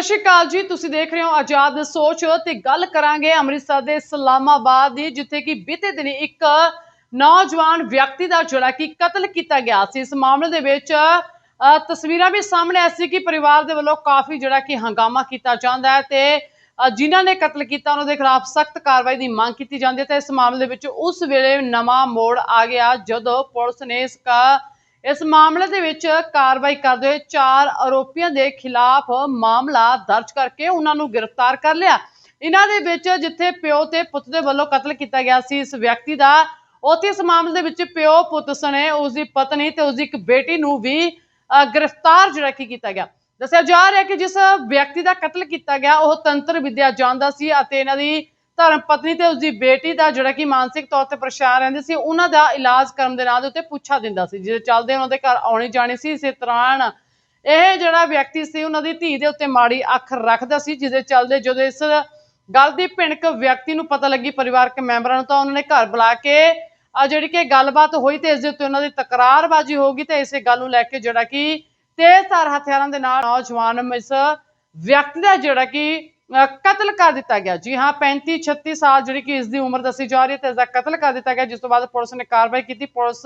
ਸਤਿ ਸ਼੍ਰੀ ਅਕਾਲ ਜੀ ਤੁਸੀਂ ਦੇਖ ਰਹੇ ਹੋ ਆਜ਼ਾਦ ਸੋਚ ਤੇ ਗੱਲ ਕਰਾਂਗੇ ਅੰਮ੍ਰਿਤਸਰ ਦੇ ਇਸਲਾਮਾਬਾਦ ਦੀ ਜਿੱਥੇ ਕਿ ਬੀਤੇ ਦਿਨੀ ਇੱਕ ਨੌਜਵਾਨ ਵਿਅਕਤੀ ਦਾ ਜਿਹੜਾ ਕਿ ਕਤਲ ਕੀਤਾ ਗਿਆ ਸੀ। ਇਸ ਮਾਮਲੇ ਦੇ ਵਿੱਚ ਤਸਵੀਰਾਂ ਵੀ ਸਾਹਮਣੇ ਆਈ ਸੀ ਕਿ ਪਰਿਵਾਰ ਦੇ ਵੱਲੋਂ ਕਾਫੀ ਜਿਹੜਾ ਕਿ ਹੰਗਾਮਾ ਕੀਤਾ ਜਾਂਦਾ ਹੈ ਤੇ ਅ, ਜਿਨ੍ਹਾਂ ਨੇ ਕਤਲ ਕੀਤਾ ਉਹਨਾਂ ਦੇ ਖਿਲਾਫ ਸਖਤ ਕਾਰਵਾਈ ਦੀ ਮੰਗ ਕੀਤੀ ਜਾਂਦੀ ਹੈ। ਤੇ ਇਸ ਮਾਮਲੇ ਦੇ ਵਿੱਚ ਉਸ ਵੇਲੇ ਨਵਾਂ ਮੋੜ ਆ ਗਿਆ ਜਦੋਂ ਪੁਲਿਸ ਨੇ ਇਸ ਕਾ ਇਸ ਮਾਮਲੇ ਦੇ ਵਿੱਚ ਕਾਰਵਾਈ ਕਰਦੇ ਹੋਏ ਚਾਰ ਆਰੋਪੀਆਂ ਦੇ ਖਿਲਾਫ ਮਾਮਲਾ ਦਰਜ ਕਰਕੇ ਉਹਨਾਂ ਨੂੰ ਗ੍ਰਿਫਤਾਰ ਕਰ ਲਿਆ। ਇਹਨਾਂ ਦੇ ਵਿੱਚ ਜਿੱਥੇ ਪਿਓ ਤੇ ਪੁੱਤ ਦੇ ਵੱਲੋਂ ਕਤਲ ਕੀਤਾ ਗਿਆ ਸੀ ਇਸ ਵਿਅਕਤੀ ਦਾ ਉੱਥੇ ਇਸ ਮਾਮਲੇ ਦੇ ਵਿੱਚ ਪਿਓ ਪੁੱਤ ਸਣੇ ਉਸ ਦੀ ਪਤਨੀ ਤੇ ਉਸ ਦੀ ਇੱਕ ਬੇਟੀ ਨੂੰ ਵੀ ਅ, ਗ੍ਰਿਫਤਾਰ ਜਿਹੜਾ ਕੀ ਕੀਤਾ ਗਿਆ। ਦੱਸਿਆ ਜਾ ਰਿਹਾ ਕਿ ਜਿਸ ਵਿਅਕਤੀ ਦਾ ਕਤਲ ਕੀਤਾ ਗਿਆ ਉਹ ਤੰਤਰ ਵਿਦਿਆ ਜਾਣਦਾ ਸੀ ਅਤੇ ਇਹਨਾਂ ਦੀ ਧਰਮ ਪਤਨੀ ਤੇ ਉਸਦੀ ਬੇਟੀ ਦਾ ਜਿਹੜਾ ਕਿ ਮਾਨਸਿਕ ਤੌਰ ਤੇ ਪਰੇਸ਼ਾਨ ਰਹਿੰਦੇ ਸੀ, ਉਹਨਾਂ ਦਾ ਇਲਾਜ ਕਰਨ ਦੇ ਨਾਂ ਦੇ ਉੱਤੇ ਪੁੱਛਾ ਦਿੰਦਾ ਸੀ, ਜਿਹਦੇ ਚੱਲਦੇ ਉਹਨਾਂ ਦੇ ਘਰ ਆਉਣੀ ਜਾਣੀ ਸੀ। ਇਸੇ ਤਰ੍ਹਾਂ ਇਹ ਜਿਹੜਾ ਵਿਅਕਤੀ ਸੀ, ਉਹਨਾਂ ਦੀ ਧੀ ਦੇ ਉੱਤੇ ਮਾੜੀ ਅੱਖ ਰੱਖਦਾ ਸੀ, ਜਿਹਦੇ ਚੱਲਦੇ ਜਦੋਂ ਇਸ ਗੱਲ ਦੀ ਭਿਣਕ ਵਿਅਕਤੀ ਨੂੰ ਪਤਾ ਲੱਗੀ ਪਰਿਵਾਰਕ ਮੈਂਬਰਾਂ ਨੂੰ ਤਾਂ ਉਹਨਾਂ ਨੇ ਘਰ ਬੁਲਾ ਕੇ ਆ ਜਿਹੜੀ ਕਿ ਗੱਲਬਾਤ ਹੋਈ ਤੇ ਇਸ ਦੇ ਉੱਤੇ ਉਹਨਾਂ ਦੀ ਤਕਰਾਰਬਾਜ਼ੀ ਹੋ ਗਈ ਤੇ ਇਸੇ ਗੱਲ ਨੂੰ ਲੈ ਕੇ ਜਿਹੜਾ ਕਿ ਤੇਜ਼ਧਾਰ ਹਥਿਆਰਾਂ ਦੇ ਨਾਲ ਨੌਜਵਾਨ ਇਸ ਵਿਅਕਤੀ ਦਾ ਜਿਹੜਾ ਕਿ ਕਤਲ ਕਰ ਦਿੱਤਾ ਗਿਆ। ਜੀ ਹਾਂ 35 36 ਸਾਲ ਜਿਹੜੀ ਕਿ ਇਸ ਦੀ ਉਮਰ ਦੱਸੀ ਜਾ ਰਹੀ ਹੈ ਤੇ ਇਸ ਦਾ ਕਤਲ ਕਰ ਦਿੱਤਾ ਗਿਆ, ਜਿਸ ਤੋਂ ਬਾਅਦ ਪੁਲਿਸ ਨੇ ਕਾਰਵਾਈ ਕੀਤੀ। ਪੁਲਿਸ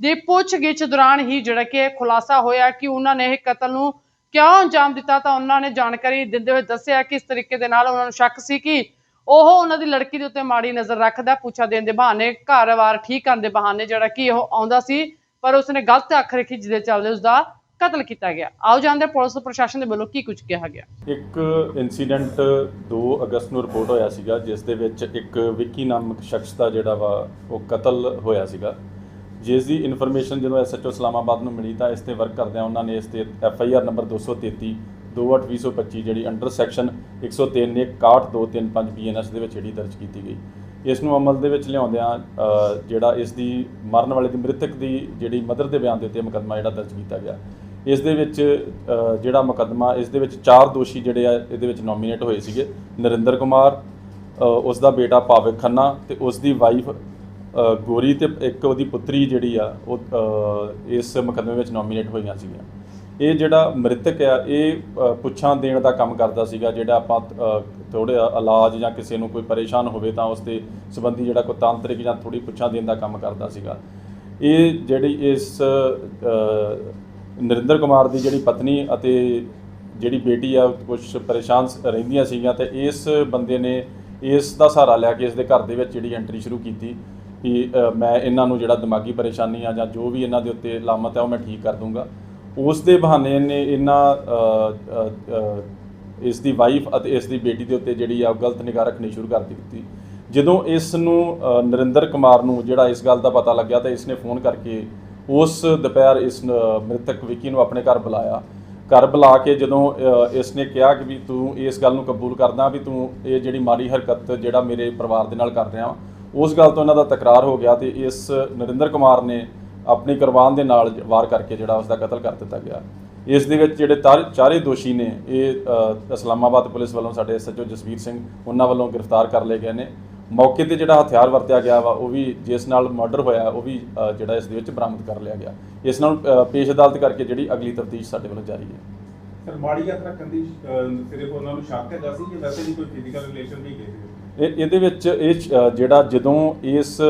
ਦੀ ਪੁੱਛਗਿੱਛ ਦੌਰਾਨ ਹੀ ਜਿਹੜਾ ਕਿ ਖੁਲਾਸਾ ਹੋਇਆ ਕਿ ਉਹਨਾਂ ਨੇ ਇਹ ਕਤਲ ਨੂੰ ਕਿਉਂ ਅੰਜਾਮ ਦਿੱਤਾ, ਤਾਂ ਉਹਨਾਂ ਨੇ ਜਾਣਕਾਰੀ ਦਿੰਦੇ ਹੋਏ ਦੱਸਿਆ ਕਿ ਇਸ ਤਰੀਕੇ ਦੇ ਨਾਲ ਉਹਨਾਂ ਨੂੰ ਸ਼ੱਕ ਸੀ ਕਿ ਉਹ ਉਹਨਾਂ ਦੀ ਲੜਕੀ ਦੇ ਉੱਤੇ ਮਾੜੀ ਨਜ਼ਰ ਰੱਖਦਾ ਪੁੱਛਾ ਦੇਣ ਦੇ ਬਹਾਨੇ ਘਰ-ਵਾਰ ਠੀਕ ਕਰਨ ਦੇ ਬਹਾਨੇ ਜਿਹੜਾ ਕਿ ਉਹ ਆਉਂਦਾ ਸੀ, ਪਰ ਉਸਨੇ ਗਲਤ ਅੱਖ ਰੱਖੀ ਜਿਹਦੇ ਚੱਲਦੇ ਉਸਦਾ ਕਤਲ ਕੀਤਾ ਗਿਆ। ਆਓ ਜਾਣਦੇ ਪੁਲਿਸ ਪ੍ਰਸ਼ਾਸਨ ਦੇ ਵੱਲੋਂ ਕੀ ਕੁਝ ਕਿਹਾ ਗਿਆ। ਇੱਕ ਇਨਸੀਡੈਂਟ 2 ਅਗਸਤ ਨੂੰ ਰਿਪੋਰਟ ਹੋਇਆ ਸੀਗਾ, ਜਿਸ ਦੇ ਵਿੱਚ ਇੱਕ ਵਿੱਕੀ ਨਾਮਕ ਸ਼ਖਸ ਦਾ ਜਿਹੜਾ ਵਾ ਉਹ ਕਤਲ ਹੋਇਆ ਸੀਗਾ। ਜਿਸ ਦੀ ਇਨਫੋਰਮੇਸ਼ਨ ਜਦੋਂ ਐਸਐਚਓ ਇਸਲਾਮਾਬਾਦ ਨੂੰ ਮਿਲੀ ਤਾਂ ਇਸ ਤੇ ਵਰਕ ਕਰਦਿਆਂ ਉਹਨਾਂ ਨੇ ਇਸ ਤੇ ਐਫਆਈਆਰ ਨੰਬਰ 233 28225 ਜਿਹੜੀ ਅੰਡਰ ਸੈਕਸ਼ਨ 103 ਨੇ 61235 ਬੀਐਨਐਸ ਦੇ ਵਿੱਚ ਜਿਹੜੀ ਦਰਜ ਕੀਤੀ ਗਈ। ਇਸ ਨੂੰ ਅਮਲ ਦੇ ਵਿੱਚ ਲਿਆਉਂਦਿਆਂ ਜਿਹੜਾ ਇਸ ਦੀ ਮਰਨ ਵਾਲੇ ਦੀ ਮ੍ਰਿਤਕ ਦੀ ਜਿਹੜੀ ਮਦਰ ਦੇ ਬਿਆਨ ਦੇ ਉੱਤੇ ਮੁਕੱਦਮਾ ਜਿਹੜਾ ਦਰਜ ਕੀਤਾ ਗਿਆ। ਇਸ ਦੇ ਵਿੱਚ ਜਿਹੜਾ ਮੁਕੱਦਮਾ ਇਸ ਦੇ ਵਿੱਚ ਚਾਰ ਦੋਸ਼ੀ ਜਿਹੜੇ ਆ ਇਹਦੇ ਵਿੱਚ ਨੋਮੀਨੇਟ ਹੋਏ ਸੀਗੇ। ਨਰਿੰਦਰ ਕੁਮਾਰ ਅ, ਉਸ ਦਾ ਬੇਟਾ ਭਾਵਿਕ ਖੰਨਾ ਤੇ ਉਸ ਦੀ ਵਾਈਫ ਗੋਰੀ ਤੇ ਇੱਕ ਉਹਦੀ ਪੁੱਤਰੀ ਜਿਹੜੀ ਆ ਉਹ ਇਸ ਮੁਕੱਦਮੇ ਵਿੱਚ ਨੋਮੀਨੇਟ ਹੋਈਆਂ ਸੀਗੀਆਂ। ਇਹ ਜਿਹੜਾ ਮ੍ਰਿਤਕ ਆ ਇਹ ਪੁੱਛਾਂ ਦੇਣ ਦਾ ਕੰਮ ਕਰਦਾ ਸੀਗਾ ਜਿਹੜਾ ਆਪਾਂ ਥੋੜੇ ਇਲਾਜ ਜਾਂ ਕਿਸੇ ਨੂੰ ਕੋਈ ਪਰੇਸ਼ਾਨ ਹੋਵੇ ਤਾਂ ਉਸ ਦੇ ਸੰਬੰਧੀ ਜਿਹੜਾ ਕੋਈ ਤਾਂਤਰਿਕ ਜਾਂ ਥੋੜੀ ਪੁੱਛਾਂ ਦੇਣ ਦਾ ਕੰਮ ਕਰਦਾ ਸੀਗਾ। ਇਹ ਜਿਹੜੀ ਇਸ ਨਰਿੰਦਰ ਕੁਮਾਰ ਦੀ ਜਿਹੜੀ ਪਤਨੀ ਅਤੇ ਜਿਹੜੀ ਬੇਟੀ ਆ ਕੁਝ ਪਰੇਸ਼ਾਨ ਸ- ਰਹਿੰਦੀਆਂ ਸੀਗੀਆਂ ਤੇ ਇਸ ਬੰਦੇ ਨੇ ਇਸ ਦਾ ਸਹਾਰਾ ਲਿਆ ਕੇ ਇਸ ਦੇ ਘਰ ਦੇ ਵਿੱਚ ਜਿਹੜੀ ਐਂਟਰੀ ਸ਼ੁਰੂ ਕੀਤੀ ਕਿ ਮੈਂ ਇਹਨਾਂ ਨੂੰ ਜਿਹੜਾ ਦਿਮਾਗੀ ਪਰੇਸ਼ਾਨੀ ਆ ਜਾਂ ਜੋ ਵੀ ਇਹਨਾਂ ਦੇ ਉੱਤੇ ਲਾਮਤ ਹੈ ਉਹ ਮੈਂ ਠੀਕ ਕਰ ਦੂੰਗਾ। ਉਸ ਦੇ ਬਹਾਨੇ ਨੇ ਇਹਨਾਂ ਇਸ ਦੀ ਵਾਈਫ ਅਤੇ ਇਸ ਦੀ ਬੇਟੀ ਦੇ ਉੱਤੇ ਜਿਹੜੀ ਆ, ਉਹ ਗਲਤ ਨਿਗਾਹ ਰੱਖਣੀ ਸ਼ੁਰੂ ਕਰ ਦਿੱਤੀ। ਜਦੋਂ ਇਸ ਨੂੰ ਨਰਿੰਦਰ ਕੁਮਾਰ ਨੂੰ ਜਿਹੜਾ ਇਸ ਗੱਲ ਦਾ ਪਤਾ ਲੱਗਿਆ ਤਾਂ ਇਸ ਨੇ ਫੋਨ ਕਰਕੇ ਉਸ ਦੁਪਹਿਰ ਇਸ ਮ੍ਰਿਤਕ ਵਿੱਕੀ ਨੂੰ ਆਪਣੇ ਘਰ ਬੁਲਾਇਆ। ਘਰ ਬੁਲਾ ਕੇ ਜਦੋਂ ਇਸ ਨੇ ਕਿਹਾ ਕਿ ਵੀ ਤੂੰ ਇਸ ਗੱਲ ਨੂੰ ਕਬੂਲ ਕਰਦਾ ਵੀ ਤੂੰ ਇਹ ਜਿਹੜੀ ਮਾੜੀ ਹਰਕਤ ਜਿਹੜਾ ਮੇਰੇ ਪਰਿਵਾਰ ਦੇ ਨਾਲ ਕਰ ਰਿਹਾ ਵਾ, ਉਸ ਗੱਲ ਤੋਂ ਇਹਨਾਂ ਦਾ ਤਕਰਾਰ ਹੋ ਗਿਆ ਤੇ ਇਸ ਨਰਿੰਦਰ ਕੁਮਾਰ ਨੇ ਆਪਣੀ ਕੁਰਬਾਨ ਦੇ ਨਾਲ ਵਾਰ ਕਰਕੇ ਜਿਹੜਾ ਉਸ ਦਾ ਕਤਲ ਕਰ ਦਿੱਤਾ ਗਿਆ। ਇਸ ਦੇ ਵਿੱਚ ਜਿਹੜੇ ਤਾਰ- ਚਾਰੇ ਦੋਸ਼ੀ ਨੇ, ਇਹ ਇਸਲਾਮਾਬਾਦ ਪੁਲਿਸ ਵੱਲੋਂ ਸਾਡੇ ਐਸਐਚਓ ਜਸਵੀਰ ਸਿੰਘ, ਉਹਨਾਂ ਵੱਲੋਂ ਗ੍ਰਿਫਤਾਰ ਕਰ ਲਏ ਗਏ ਨੇ। ਮੌਕੇ ਤੇ ਜਿਹੜਾ ਹਥਿਆਰ ਵਰਤਿਆ ਗਿਆ ਵਾ ਉਹ ਵੀ ਜਿਸ ਨਾਲ ਮਰਡਰ ਹੋਇਆ ਉਹ ਵੀ ਅ, ਜਿਹੜਾ ਇਸ ਦੇ ਵਿੱਚ ਬਰਾਮਦ ਕਰ ਲਿਆ ਗਿਆ। ਇਸ ਨਾਲ ਅ, ਪੇਸ਼ ਅਦਾਲਤ ਕਰਕੇ ਜਿਹੜੀ ਅਗਲੀ ਤਫਤੀਸ਼ ਸਾਡੇ ਵੱਲੋਂ ਜਾਰੀ ਹੈ। ਸਰ ਮਾੜੀ ਯਾਤਰਾ ਕੰਦੀ ਸਿਰਫ ਉਹਨਾਂ ਨੂੰ ਸ਼ੱਕ ਹੈਗਾ ਸੀ ਕਿ ਵੈਸੇ ਵੀ ਕੋਈ ਫਿਜ਼ੀਕਲ ਰਿਲੇਸ਼ਨ ਨਹੀਂ ਗਏ ਸੀ? ਇਹ ਇਹਦੇ ਵਿੱਚ ਇਹ ਅ, ਜਿਹੜਾ ਜਦੋਂ ਇਸ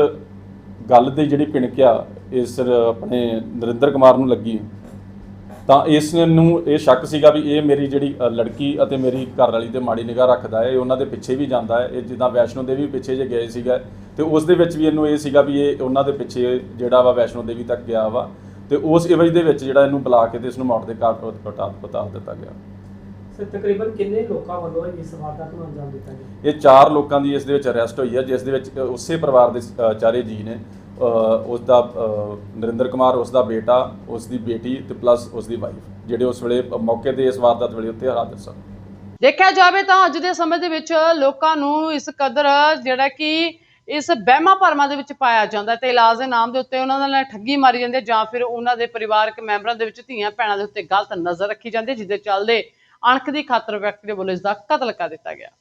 ਗੱਲ ਦੀ ਜਿਹੜੀ ਪਿਣਕਿਆ ਇਸ ਰ- ਆਪਣੇ ਨਰਿੰਦਰ ਕੁਮਾਰ ਨੂੰ ਲੱਗੀ ਤਾਂ ਇਸ ਨੂੰ ਇਹ ਸ਼ੱਕ ਸੀਗਾ ਵੀ ਇਹ ਮੇਰੀ ਜਿਹੜੀ ਲੜਕੀ ਅਤੇ ਮੇਰੀ ਘਰ ਵਾਲੀ ਤੇ ਮਾੜੀ ਨਿਗਾਹ ਰੱਖਦਾ ਹੈ ਇਹ ਉਹਨਾਂ ਦੇ ਪਿੱਛੇ ਵੀ ਜਾਂਦਾ ਹੈ। ਇਹ ਜਿੱਦਾਂ ਵੈਸ਼ਨੋ ਦੇਵੀ ਪਿੱਛੇ ਜੇ ਗਏ ਸੀਗਾ ਤੇ ਉਸ ਦੇ ਵਿੱਚ ਵੀ ਇਹਨੂੰ ਇਹ ਸੀਗਾ ਵੀ ਇਹ ਉਹਨਾਂ ਦੇ ਪਿੱਛੇ ਜਿਹੜਾ ਵਾ ਵੈਸ਼ਨੋ ਦੇਵੀ ਤੱਕ ਗਿਆ ਵਾ ਤੇ ਉਸ ਇਵਜ ਦੇ ਵਿੱਚ ਜਿਹੜਾ ਇਹਨੂੰ ਬੁਲਾ ਕੇ ਤੇ ਇਸ ਨੂੰ ਮੌਤ ਦੇ ਘਾਟ ਪਟਾ ਪਤਾ ਦਿੱਤਾ ਗਿਆ। ਸਰ ਤਕਰੀਬਨ ਕਿੰਨੇ ਲੋਕਾਂ ਵੱਲੋਂ ਇਸ ਵਾਰਦਾਤ ਨੂੰ ਅੰਜਾਮ ਦਿੱਤਾ ਗਿਆ? ਇਹ ਚਾਰ ਲੋਕਾਂ ਦੀ ਇਸ ਦੇ ਵਿੱਚ ਅਰੈਸਟ ਹੋਈ ਹੈ ਜਿਸ ਦੇ ਵਿੱਚ ਉਸੇ ਪਰਿਵਾਰ ਦੇ ਚਾਰੇ ਜੀ ਨੇ। ਉਸ ਦਾ ਨਰਿੰਦਰ ਕੁਮਾਰ ਉਸ ਦਾ ਬੇਟਾ ਉਸ ਦੀ ਬੇਟੀ ਤੇ ਪਲੱਸ ਉਸ ਦੀ ਵਾਈਫ ਜਿਹੜੇ ਉਸ ਵੇਲੇ ਮੌਕੇ ਤੇ ਇਸ ਵਾਰਦਾਤ ਵੇਲੇ ਉੱਥੇ ਹਾਜ਼ਰ ਸਨ। ਦੇਖਿਆ ਜਾਵੇ ਤਾਂ ਅੱਜ ਦੇ ਸਮੇਂ ਦੇ ਵਿੱਚ ਲੋਕਾਂ ਨੂੰ ਇਸ ਕਦਰ, ਜਿਹੜਾ ਕਿ ਇਸ ਵਹਿਮਾਂ ਭਰਮਾਂ ਦੇ ਵਿੱਚ ਪਾਇਆ ਜਾਂਦਾ ਤੇ ਇਲਾਜ ਦੇ ਨਾਮ ਦੇ ਉੱਤੇ ਉਹਨਾਂ ਨਾਲ ਠੱਗੀ ਮਾਰੀ ਜਾਂਦੀ ਹੈ ਜਾਂ ਫਿਰ ਉਹਨਾਂ ਦੇ ਪਰਿਵਾਰਕ ਮੈਂਬਰਾਂ ਦੇ ਵਿੱਚ ਧੀਆਂ ਭੈਣਾਂ ਦੇ ਉੱਤੇ ਗਲਤ ਨਜ਼ਰ ਰੱਖੀ ਜਾਂਦੀ ਹੈ, ਜਿਹਦੇ ਚੱਲਦੇ ਅਣਖ ਦੀ ਖਾਤਰ ਵਿਅਕਤੀ ਦੇ ਵੱਲੋਂ ਇਸ ਦਾ ਕਤਲ ਕਰ ਦਿੱਤਾ ਗਿਆ।